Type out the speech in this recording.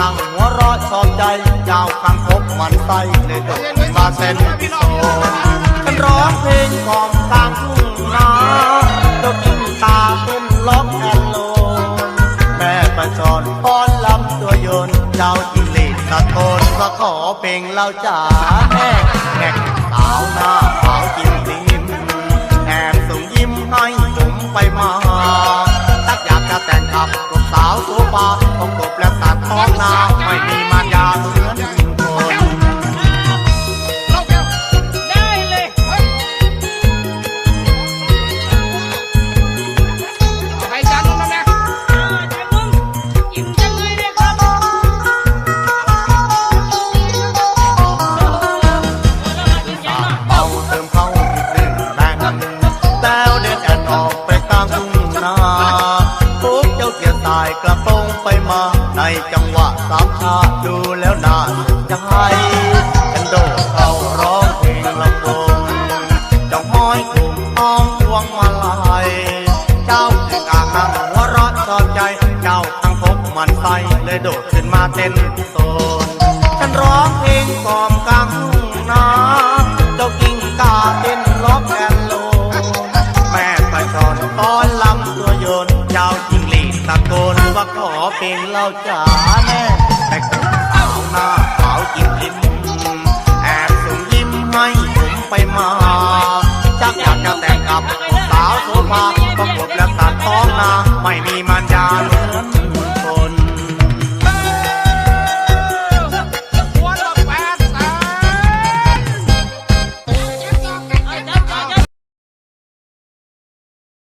นั่งหัวร้อยชอบใจเจ้าคังคบมันไส้เลยโดดมาเส้นโซนฉันร้องเพลงของกลางทุ่งนาเจ้าจิ้งตาเต้นล็อกแอนโลแม่ประชอนป้อนลำตัวโยนเจ้าจิงหลีดตะโกนว่าขอเพลงเราจ๋าแม่แง่สาวหน้าขาวจิ้มลิ้มแอบส่งยิ้มให้ผมไปมา ตักอยากจะแต่งกับลูกสาวโซฟาต้องกบและตัด ท้องนาไม่มี เกยร์สายกระโปรงไปมา ในจังหวะสามชาดูแล้วน่าสนใจฉันโดดเข้าร้องเพลงลำวงเจ้าห้อยกลุ่มอ้อมพวงมาลัยเจ้าถึงอางนั่งหัวร้อนชอบใจ เจ้าทั้งพบมันไส้เลยโดดขึ้นมาเต้นโซนฉันร้องเพลงกล่อมกลางทุ่งนาเจ้ากิ้งกาเต้นล็อกแอนโล แม่ไปชอนตอนลำตัวโยนเจ้าจิง ตะโกนว่าขอเป็นเล่าจ๋าแม่แต่คนสาวหน้าขาวจิ้มลิ้มแอบส่งยิ้มให้ผมไปมาชักอยากจะแต่งกับสาวโซฟาประกบแล้วตัดท้องนาไม่มีมันยาเหมือน